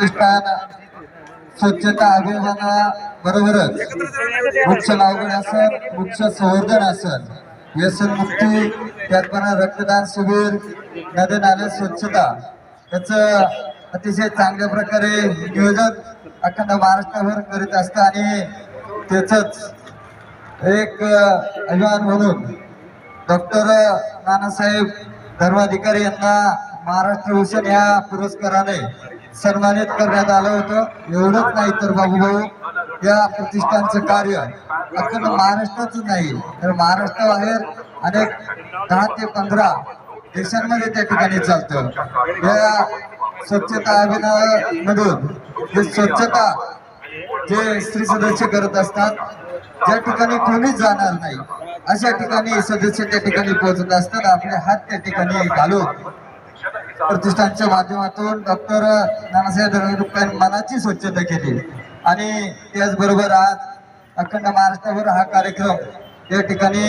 प्रतिष्ठान स्वच्छता अभियाना बरोबरच. वृक्ष लागवड असेल वृक्ष संवर्धन असेल व्यसन मुक्ती त्याचप्रमाणे रक्तदान शिबिर नदी नाले स्वच्छता. याचं अतिशय चांगल्या प्रकारे नियोजन अखंड महाराष्ट्राभर करीत असतं आणि त्याच एक अभिमान म्हणून डॉक्टर नानासाहेब धर्माधिकारी यांना महाराष्ट्र भूषण या पुरस्काराने सन्मानित करण्यात आलं होतं. एवढंच नाही तर बाबूभाऊ या प्रतिष्ठानचं कार्य अखंड महाराष्ट्राच नाही तर महाराष्ट्राबाहेर अनेक दहा ते पंधरा देशांमध्ये त्या ठिकाणी चालतं. या स्वच्छता अभियानामधून जे स्वच्छता जे स्त्री सदस्य करत असतात ज्या ठिकाणी कोणीच जाणार नाही अशा ठिकाणी सदस्य त्या ठिकाणी पोहोचत असतात. आपले हात त्या ठिकाणी घालून प्रतिष्ठानच्या माध्यमातून डॉक्टर नानासाहेब धर्मदुप्पांनी मनाची स्वच्छता केली. आणि त्याचबरोबर आज अखंड महाराष्ट्रावर हा कार्यक्रम या ठिकाणी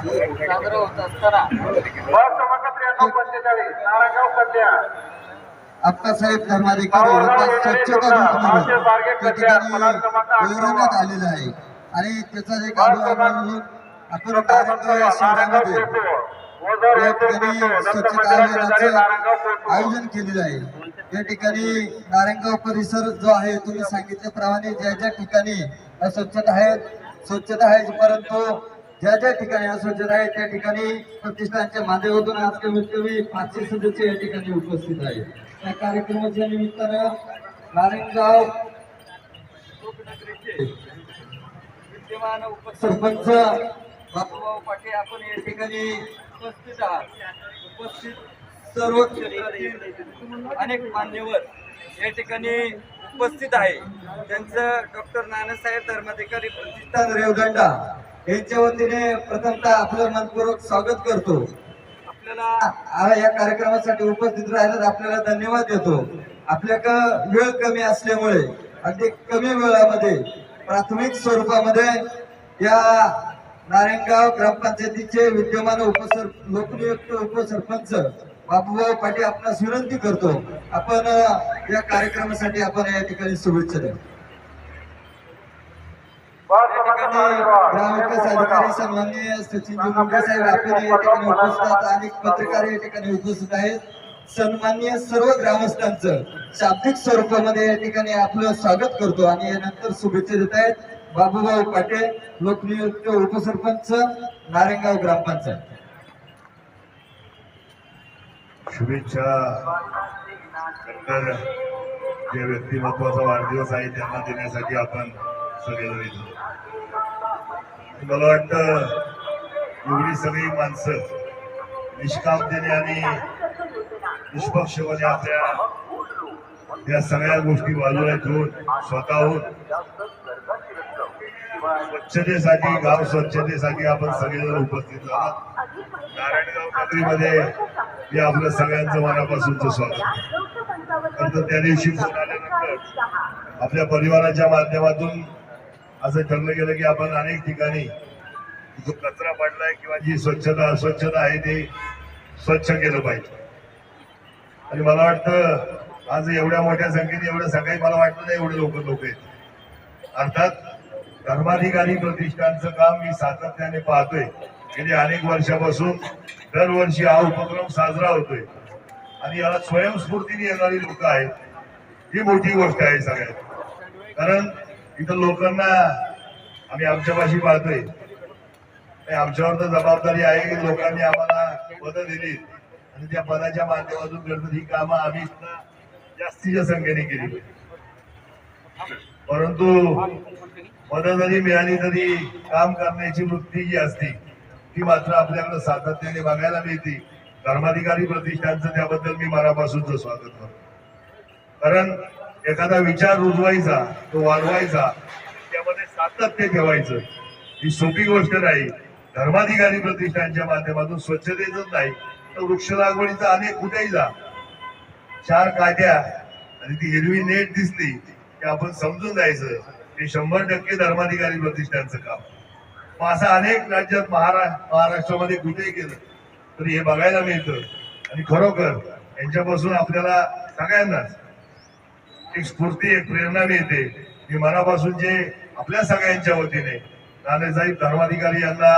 साजरा अप्पासाहेब धर्माधिकारी स्वच्छता त्या ठिकाणी गौरवण्यात आलेलं आहे. आणि त्याचा एक म्हणून आपण या ठिकाणी स्वच्छता अभियानाचं आयोजन केलेलं आहे. या ठिकाणी नारायणगाव परिसर जो आहे तुम्ही सांगितल्याप्रमाणे ज्या ज्या ठिकाणी अस्वच्छता आहेत स्वच्छता आहे परंतु ज्या ज्या ठिकाणी अस्वच्छता आहे त्या ठिकाणी प्रतिष्ठानच्या माध्यमातून आज कमीत कमी पाचशे सदस्य या ठिकाणी उपस्थित आहेत. या कार्यक्रमाच्या निमित्तानं नारायणगाव विद्यमान उपसरपंच बापूभाऊ पाटील आपण या ठिकाणी उपस्थित आहात. उपस्थित सर्व क्षेत्रातील अनेक मान्यवर या ठिकाणी उपस्थित आहे. त्यांचं डॉक्टर नानासाहेब धर्माधिकारी प्रतिष्ठान रेवदंडा यांच्या वतीने प्रथमतः आपलं मनपूर्वक स्वागत करतो. आपल्याला या कार्यक्रमासाठी उपस्थित राहिल्यास आपल्याला धन्यवाद देतो. आपल्याकडं वेळ कमी असल्यामुळे अगदी कमी वेळामध्ये प्राथमिक स्वरूपामध्ये या नारायणगाव ग्रामपंचायतीचे विद्यमान उपसर लोकनियुक्त उपसरपंच बाबूभाऊ पाटील आपणास विनंती करतो. आपण या कार्यक्रमासाठी आपण या ठिकाणी शुभेच्छा द्या ग्रामविकास अधिकारी सन्माननीय साहेब आपण या ठिकाणी उपस्थित अनेक पत्रकार या ठिकाणी उपस्थित आहेत. सर्व ग्रामस्थांचं शाब्दिक स्वरूपामध्ये या ठिकाणी आपलं स्वागत करतो आणि यानंतर शुभेच्छा देत आहेत. बाबूभाऊ पाटील लोकनियुक्त उपसरपंच नारेगाव ग्रामपंचायत. शुभेच्छा. जे व्यक्तिमत्वाचा वाढदिवस आहे त्यांना देण्यासाठी आपण सगळेजण येतो. मला वाटतं एवढी सगळी माणसं निष्कामतेने आणि निष्पक्षपणे आपल्या या सगळ्या गोष्टी बाजूला ठेवून स्वतःहून स्वच्छतेसाठी गाव स्वच्छतेसाठी आपण सगळेजण उपस्थित झालात नारायणगाव नगरीमध्ये हे आपलं सगळ्यांचं मनापासूनचं स्वागत तर त्या दिवशी फोन आल्यानंतर आपल्या परिवाराच्या माध्यमातून असं ठरलं गेलं की आपण अनेक ठिकाणी जो कचरा पडलाय किंवा जी स्वच्छता अस्वच्छता आहे ते स्वच्छ केलं पाहिजे. आणि मला वाटतं आज एवढ्या मोठ्या संख्येने एवढं सकाळी मला वाटलं नाही एवढे लोक लोक आहेत अर्थात धर्माधिकारी प्रतिष्ठानचं काम मी सातत्याने पाहतोय. गेली अनेक वर्षापासून दरवर्षी हा उपक्रम साजरा होतोय. आणि याला स्वयंस्फूर्तीने येणारी लोक आहेत. ही मोठी गोष्ट आहे सगळ्यात. कारण इथं लोकांना आम्ही आमच्यापाशी पाहतोय. आणि आमच्यावर तर जबाबदारी आहे की लोकांनी आम्हाला पदं दिली आणि त्या पदाच्या माध्यमातून करतात. ही कामं आम्ही जास्तीच्या संख्येने केली पाहिजे. परंतु मदत जरी मिळाली तरी काम करण्याची वृत्ती जी असते ती मात्र आपल्याकडे सातत्याने बघायला मिळते. धर्माधिकारी प्रतिष्ठानचं त्याबद्दल मी मनापासूनच स्वागत करतो. कारण एखादा विचार रुजवायचा तो वाढवायचा त्यामध्ये सातत्य ठेवायचं ही सोपी गोष्ट नाही. धर्माधिकारी प्रतिष्ठानच्या माध्यमातून स्वच्छतेच नाही तर वृक्ष लागवडीचा अनेक कुठेही जा. चार काट्या आणि ती हिरवी नेट दिसली की आपण समजून जायचं हे शंभर टक्के धर्माधिकारी प्रतिष्ठानचं काम. मग असं अनेक राज्यात महाराष्ट्र महाराष्ट्रामध्ये कुठेही गेलं तरी हे बघायला मिळतं. आणि खरोखर यांच्यापासून आपल्याला सगळ्यांनाच एक स्फूर्ती एक प्रेरणा मिळते की मनापासून जे आपल्या सगळ्यांच्या वतीने नानासाहेब धर्माधिकारी यांना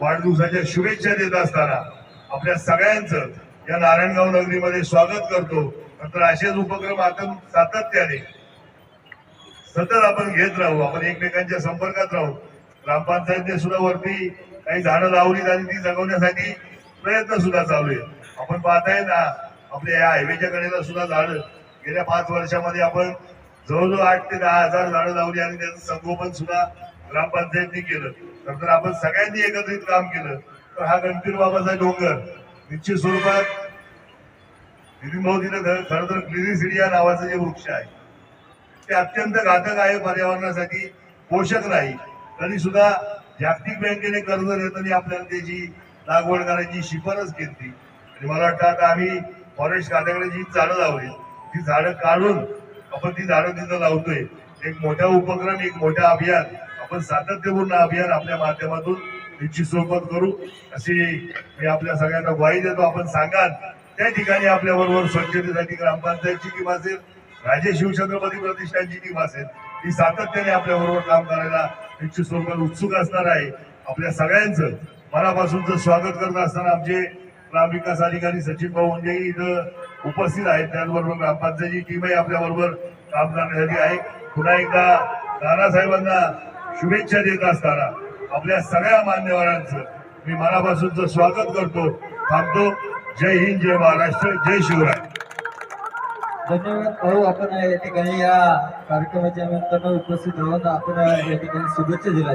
वाढदिवसाच्या शुभेच्छा देत असताना आपल्या सगळ्यांचं या नारायणगाव नगरीमध्ये स्वागत करतो. नंतर असेच उपक्रम आपण सातत्याने सतत आपण घेत राहू आपण एकमेकांच्या संपर्कात राहू. ग्रामपंचायतने सुद्धा वरती काही झाडं लावली आणि ती जगवण्यासाठी प्रयत्न सुद्धा चालू आहेत. आपण पाहताय ना आपल्या या हायवेच्या कडेला सुद्धा झाडं. गेल्या पाच वर्षामध्ये आपण जवळजवळ आठ ते दहा हजार झाडं लावली आणि त्याचं संगोपन सुद्धा ग्रामपंचायतनी केलं. नंतर आपण सगळ्यांनी एकत्रित काम केलं. तर हा गणपती बाबाचा डोंगर निश्चित स्वरूपात नितीन भाऊ तिथं खरं खरं तर क्लिनिसिडिया नावाचं जे वृक्ष आहे. ते अत्यंत घातक आहे पर्यावरणासाठी पोषक नाही तरी सुद्धा जागतिक बँकेने कर्ज देताना आपल्याला त्याची लागवड करायची शिफारस केली. आणि मला वाटतं आता आम्ही फॉरेस्ट खात्याकडे जी झाडं लावली ती झाडं काढून आपण ती झाडं तिथं लावतोय. एक मोठा उपक्रम एक मोठा अभियान आपण सातत्यपूर्ण अभियान आपल्या माध्यमातून निश्चित सोबत करू. अशी मी आपल्या सगळ्यांना ग्वाही देतो. आपण सांगाल त्या ठिकाणी आपल्या बरोबर स्वच्छतेसाठी ग्रामपंचायतची टीम असेल राजे शिवछत्रपती प्रतिष्ठानची टीम असेल ती सातत्याने आपल्या बरोबर काम करायला निश्चित स्वरूपात उत्सुक असणार आहे. आपल्या सगळ्यांचं मनापासूनचं स्वागत करत असताना आमचे ग्रामविकास अधिकारी सचिन भाऊ म्हणजे इथं उपस्थित आहेत. त्याचबरोबर ग्रामपंचायतची टीमही आपल्या बरोबर काम करण्यासाठी आहे. पुन्हा एकदा नानासाहेबांना शुभेच्छा देत असताना आपल्या सगळ्या मान्यवरांचं मी मनापासूनचं स्वागत करतो थांबतो. जय हिंद जय महाराष्ट्र जय शिवराय. धन्यवाद. भाऊ आपण या ठिकाणी या कार्यक्रमाच्या निमित्तानं उपस्थित राहून आपण या ठिकाणी शुभेच्छा दिल्या